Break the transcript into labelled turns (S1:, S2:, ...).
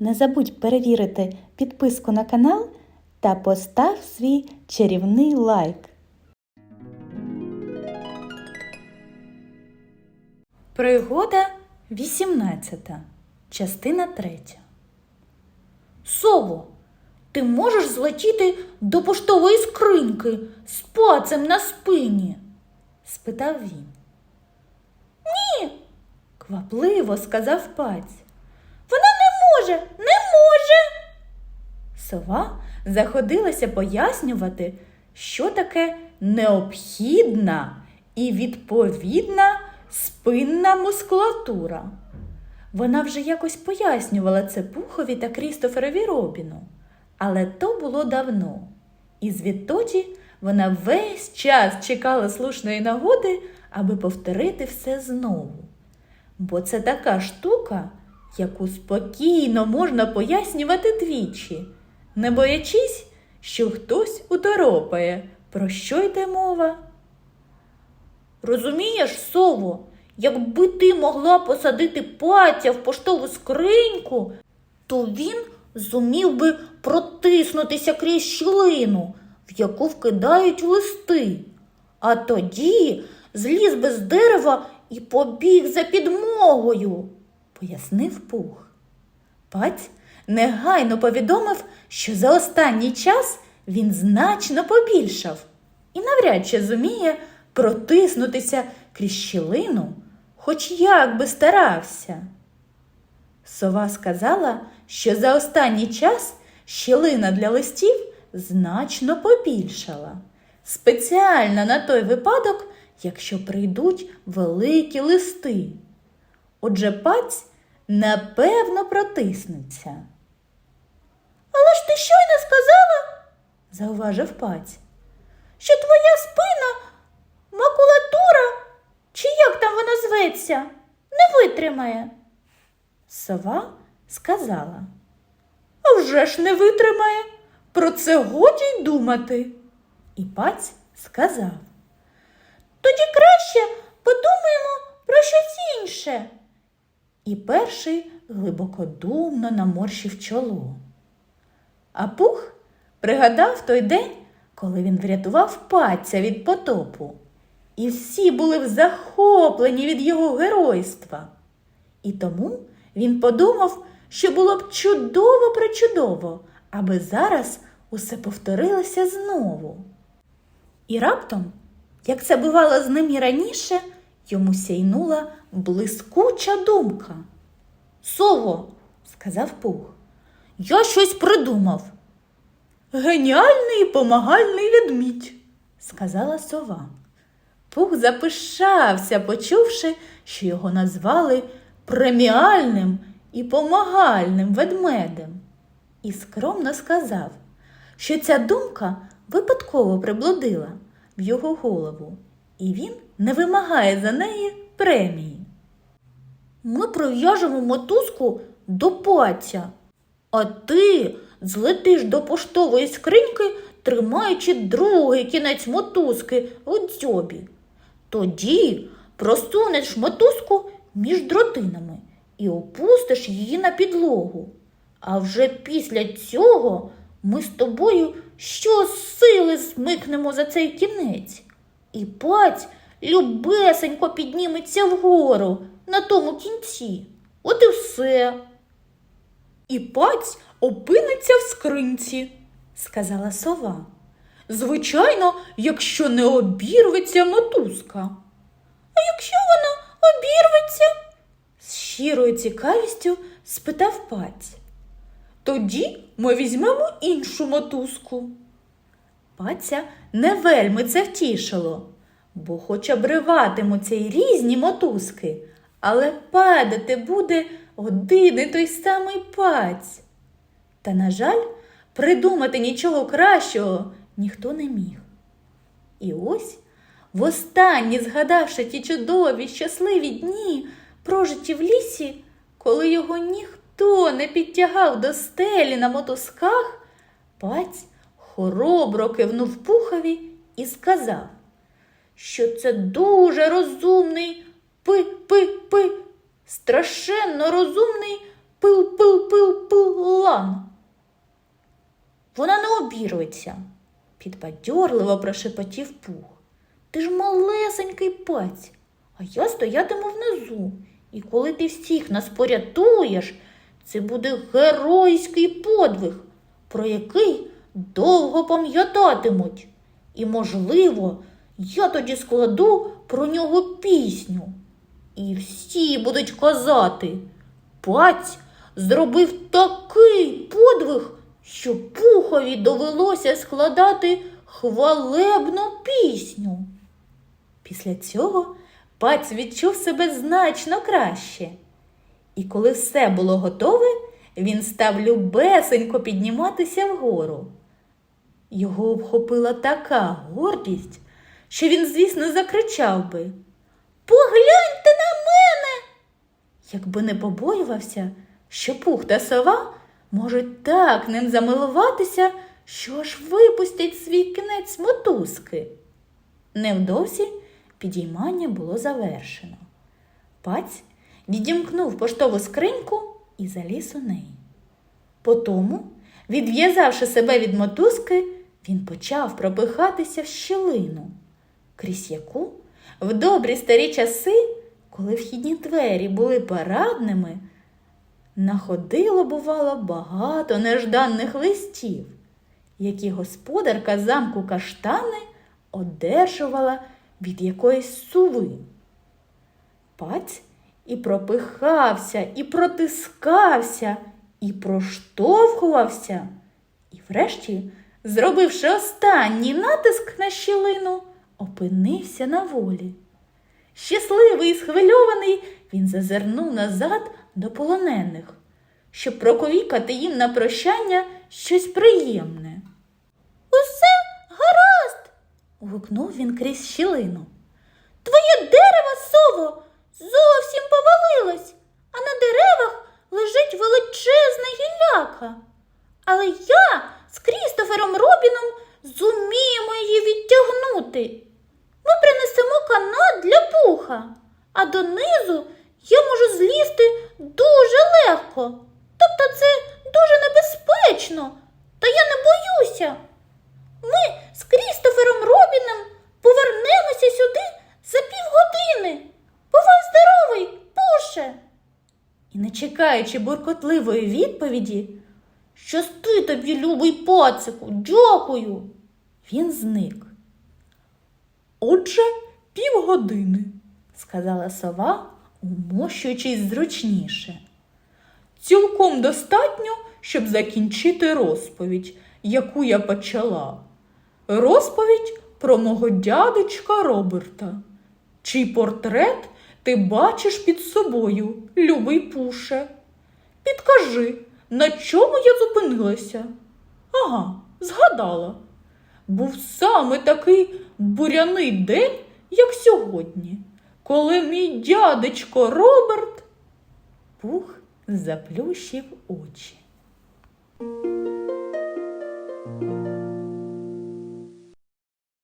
S1: Не забудь перевірити підписку на канал та постав свій чарівний лайк. Пригода 18. Частина 3.
S2: Сово, ти можеш злетіти до поштової скриньки з пацем на спині?
S1: спитав він.
S2: Ні,
S1: Квапливо сказав паць.
S2: Може, не може.
S1: Сова заходилася пояснювати, що таке необхідна і відповідна спинна мускулатура. Вона вже якось пояснювала це Пухові та Крістоферові Робіну, але то було давно. І звідтоді вона весь час чекала слушної нагоди, аби повторити все знову. Бо це така штука, яку спокійно можна пояснювати двічі, не боячись, що хтось уторопає, про що йде мова.
S2: Розумієш, Сово, якби ти могла посадити паця в поштову скриньку, то він зумів би протиснутися крізь щілину, в яку вкидають листи. А тоді зліз би з дерева і побіг за підмогою.
S1: Пояснив Пух. Паць негайно повідомив, що за останній час він значно побільшав і навряд чи зуміє протиснутися крізь щілину, хоч як би старався. Сова сказала, що за останній час щілина для листів значно побільшала. Спеціально на той випадок, якщо прийдуть великі листи. Отже, паць напевно протиснеться.
S2: Але ж ти щойно сказала,
S1: зауважив паць.
S2: що твоя спина, макулатура, чи як там вона зветься, не витримає.
S1: Сова сказала.
S2: А вже ж не витримає.
S1: Про це годі й думати. І паць сказав.
S2: Тоді краще подумаємо про щось інше.
S1: І перший глибокодумно наморщив чоло. А пух пригадав той день, коли він врятував паця від потопу. І всі були захоплені від його геройства. І тому він подумав, що було б чудово причудово, аби зараз усе повторилося знову. І раптом, як це бувало з ним і раніше, йому сяйнула блискуча думка.
S2: Сово,
S1: Сказав Пух.
S2: я щось придумав.
S1: Геніальний помагальний ведмідь, сказала сова. Пух запишався, почувши, що його назвали преміальним і помагальним ведмедем, і скромно сказав, що ця думка випадково приблудила в його голову, і він не вимагає за неї премії.
S2: Ми прив'яжемо мотузку до паця, а ти злетиш до поштової скриньки, тримаючи другий кінець мотузки у дзьобі. Тоді просунеш мотузку між дротинами і опустиш її на підлогу. А вже після цього ми з тобою щосили смикнемо за цей кінець. І паць любесенько підніметься вгору на тому кінці. От і все.
S1: І паць опиниться в скринці, сказала сова. Звичайно, якщо не обірветься мотузка.
S2: А якщо вона обірветься?
S1: З щирою цікавістю спитав паць. Тоді ми візьмемо іншу мотузку. Паця не вельми це втішило, бо хоч обриватимуться й різні мотузки, але падати буде один і той самий паць. Та, на жаль, придумати нічого кращого ніхто не міг. І ось, востаннє згадавши ті чудові, щасливі дні, прожиті в лісі, коли його ніхто не підтягав до стелі на мотузках, паць хоробро кивнув пухові і сказав,
S2: що це дуже розумний пи-пи-пи, страшенно розумний пил пил пил пилан. Вона не обірується, підбадьорливо прошепотів пух. Ти ж малесенький паць, а я стоятиму внизу. І коли ти всіх нас порятуєш, це буде геройський подвиг, про який довго пам'ятатимуть. І, можливо, я тоді складу про нього пісню. І всі будуть казати, паць зробив такий подвиг, що пухові довелося складати хвалебну пісню.
S1: Після цього паць відчув себе значно краще. І коли все було готове, він став любесенько підніматися вгору. Його обхопила така гордість, що він, звісно, закричав би Погляньте на мене! Якби не побоювався, що пух та сова можуть так ним замилуватися, що аж випустять свій кінець мотузки. Невдовзі підіймання було завершено. Паць відімкнув поштову скриньку і заліз у неї. Потому, відв'язавши себе від мотузки, він почав пропихатися в щілину, крізь яку в добрі старі часи, коли вхідні двері були парадними, находило, бувало, багато нежданих листів, які господарка замку каштани одержувала від якоїсь суви. Паць і пропихався, і протискався, і проштовхувався, і врешті, зробивши останній натиск на щілину, опинився на волі. Щасливий і схвильований, він зазирнув назад до полонених, щоб проковікати їм на прощання щось приємне.
S2: Усе гаразд. гукнув він крізь щілину. Твоє дерево, сово, зовсім повалилось, а на деревах лежить величезна гілляка. Але я з Крістофером Робіном зуміємо її відтягнути. Ми принесемо канат для пуха, а донизу я можу злізти дуже легко. Тобто це дуже небезпечно, та я не боюся. Ми з Крістофером Робіном повернемося сюди за півгодини. Бувай здоровий, Пуше.
S1: І, не чекаючи буркотливої відповіді, щасти тобі, любий пацику, дякую, він зник. Отже, півгодини, сказала сова, умощуючись зручніше. Цілком достатньо, щоб закінчити розповідь, яку я почала. Розповідь про мого дядечка Роберта. Чий портрет ти бачиш під собою, любий пуше? Підкажи, на чому я зупинилася? Ага, згадала. Був саме такий буряний день, як сьогодні, коли мій дядечко Роберт пух заплющив очі.